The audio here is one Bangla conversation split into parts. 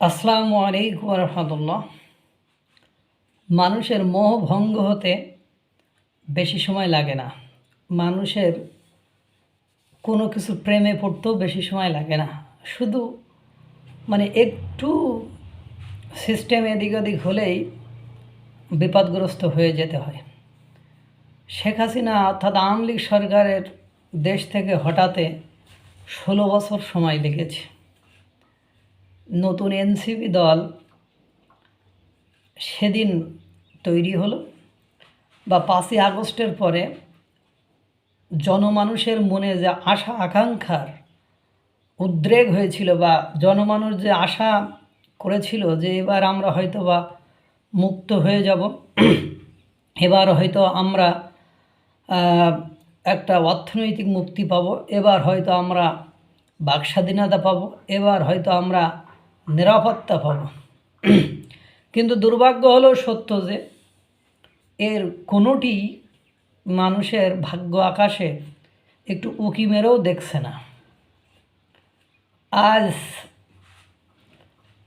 আসসালামু আলাইকুম রহমতুল্লাহ। মানুষের মোহ ভঙ্গ হতে বেশি সময় লাগে না। মানুষের কোনো কিছু প্রেমে পড়তেও বেশি সময় লাগে না। শুধু মানে একটু সিস্টেম এদিক ওদিক হলেই বিপদগ্রস্ত হয়ে যেতে হয়। শেখ হাসিনা অর্থাৎ আওয়ামী লীগ সরকারের দেশ থেকে হঠাতে ষোলো বছর সময় লেগেছে। নতুন এনসিপি দল সেদিন তৈরি হলো বা পাঁচই আগস্টের পরে জনমানুষের মনে যে আশা আকাঙ্ক্ষার উদ্রেক হয়েছিল বা জনমানুষ যে আশা করেছিল যে এবার আমরা হয়তো বা মুক্ত হয়ে যাব, এবার হয়তো আমরা একটা অর্থনৈতিক মুক্তি পাব, এবার হয়তো আমরা বাক স্বাধীনতা পাবো, এবার হয়তো আমরা নিরাপত্তা পাবো। কিন্তু দুর্ভাগ্য হলো সত্য যে, এর কোনোটি মানুষের ভাগ্য আকাশে একটু উকি মেরেও দেখছে না। আজ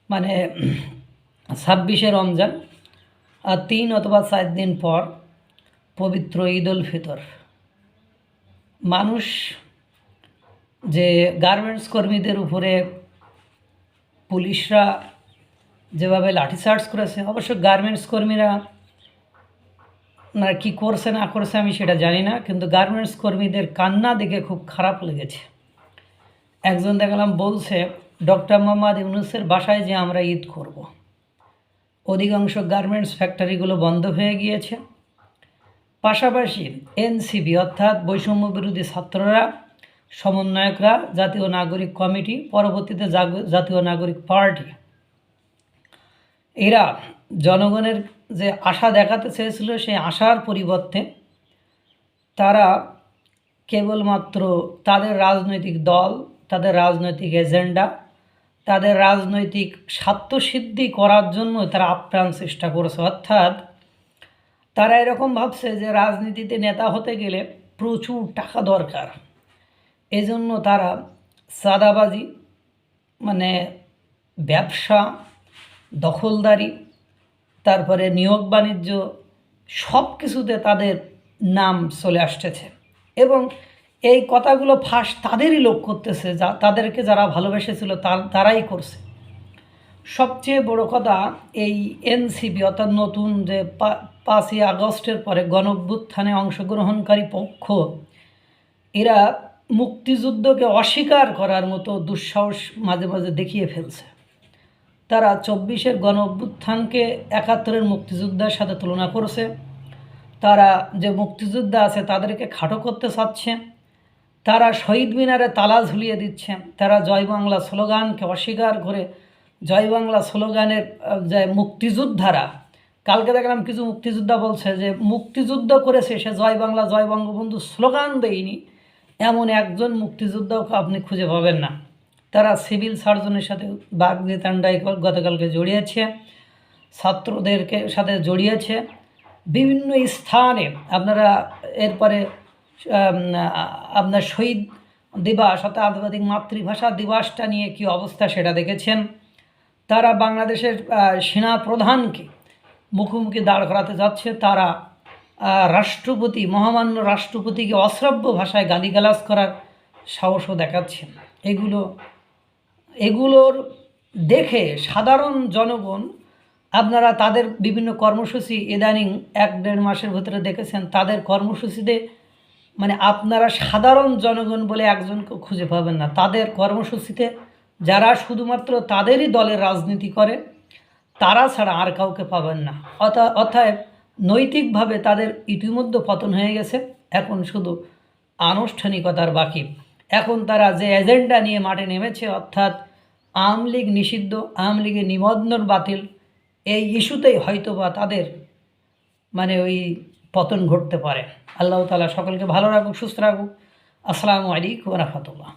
মানে ছাব্বিশে রমজান আর তিন অথবা চার দিন পর পবিত্র ঈদ উল ফিতর। মানুষ যে গার্মেন্টস কর্মীদের উপরে পুলিশরা যেভাবে লাঠিচার্জ করেছে, অবশ্য গার্মেন্টস কর্মীরা ওনারা কী করছে, না করছে আমি সেটা জানি না, কিন্তু গার্মেন্টস কর্মীদের কান্না দেখে খুব খারাপ লেগেছে একজন দেখলাম বলছে, ডক্টর মোহাম্মদ ইউনুসের বাসায় যে আমরা ঈদ করব। অধিকাংশ গার্মেন্টস ফ্যাক্টরিগুলো বন্ধ হয়ে গিয়েছে পাশাপাশি এনসিবি অর্থাৎ বৈষম্য বিরোধী ছাত্ররা সমন্বয়করা, জাতীয় নাগরিক কমিটি, পরবর্তীতে জাতীয় নাগরিক পার্টি। এরা জনগণের যে আশা দেখাতে চেয়েছিল, সেই আশার পরিবর্তে তারা কেবলমাত্র তাদের রাজনৈতিক দল, তাদের রাজনৈতিক এজেন্ডা, তাদের রাজনৈতিক স্বার্থসিদ্ধি করার জন্য তারা আপ্রাণ চেষ্টা করেছে। অর্থাৎ তারা এরকম ভাবছে যে, রাজনীতিতে নেতা হতে গেলে প্রচুর টাকা দরকার। এজন্য তারা সাদাবাজি মানে ব্যবসা, দখলদারি, তারপরে নিয়োগ বাণিজ্য সব কিছুতে তাদের নাম চলে আসতেছে। এবং এই কথাগুলো ফাঁস তাদেরই লোক করতেছে, যা তাদেরকে যারা ভালোবেসেছিল তারাই করছে। সবচেয়ে বড় কথা এই এনসিপি, অর্থাৎ নতুন যে পাঁচই আগস্টের পরে গণভ্যুত্থানে অংশগ্রহণকারী পক্ষ, এরা মুক্তিযুদ্ধকে অস্বীকার করার মতো দুঃসাহস মাঝে মাঝে দেখিয়ে ফেলছে। তারা চব্বিশের গণ অভ্যুত্থানকে একাত্তরের মুক্তিযোদ্ধার সাথে তুলনা করেছে। তারা যে মুক্তিযোদ্ধা আছে তাদেরকে খাটো করতে চাচ্ছে। তারা শহীদ মিনারে তালা ঝুলিয়ে দিচ্ছে। তারা জয় বাংলা স্লোগানকে অস্বীকার করে জয় বাংলা স্লোগানের যে মুক্তিযোদ্ধারা, কালকে দেখলাম কিছু মুক্তিযোদ্ধা বলছে যে মুক্তিযুদ্ধ করেছে সে জয় বাংলা, জয় বঙ্গবন্ধু স্লোগান দেয়নি। এমন একজন মুক্তিযোদ্ধাকে আপনি খুঁজে পাবেন না। তারা সিভিল সার্জনের সাথে বাঘ বিতান্ডায় গতকালকে জড়িয়েছে, ছাত্রদেরকে সাথে জড়িয়েছে। বিভিন্ন স্থানে আপনারা এরপরে আপনার শহীদ দিবস অর্থাৎ আন্তর্জাতিক মাতৃভাষা দিবসটা নিয়ে কি অবস্থা সেটা দেখেছেন। তারা বাংলাদেশের সেনা প্রধানকে মুখোমুখি দাঁড় করাতে যাচ্ছে। তারা রাষ্ট্রপতি, মহামান্য রাষ্ট্রপতিকে অশ্রাব্য ভাষায় গালিগালাজ করার সাহসও দেখাচ্ছেন এগুলো, এগুলোর দেখে সাধারণ জনগণ, আপনারা তাদের বিভিন্ন কর্মসূচি ইদানিং এক দেড় মাসের ভিতরে দেখেছেন, তাদের কর্মসূচিতে মানে আপনারা সাধারণ জনগণ বলে একজনকে খুঁজে পাবেন না। তাদের কর্মসূচিতে যারা শুধুমাত্র তাদেরই দলের রাজনীতি করে, তারা ছাড়া আর কাউকে পাবেন না। অথা- অতএব নৈতিকভাবে তাদের ইতিমধ্যে পতন হয়ে গেছে, এখন শুধু আনুষ্ঠানিকতার বাকি। এখন তারা যে এজেন্ডা নিয়ে মাঠে নেমেছে, অর্থাৎ আওয়ামী লীগ নিষিদ্ধ, আওয়ামী লীগের নিবন্ধন বাতিল, এই ইস্যুতেই হয়তোবা তাদের মানে ওই পতন ঘটতে পারে। আল্লাহ তালা সকলকে ভালো রাখুক, সুস্থ রাখুক। আসসালামু আলাইকুম রহমতুল্লাহ।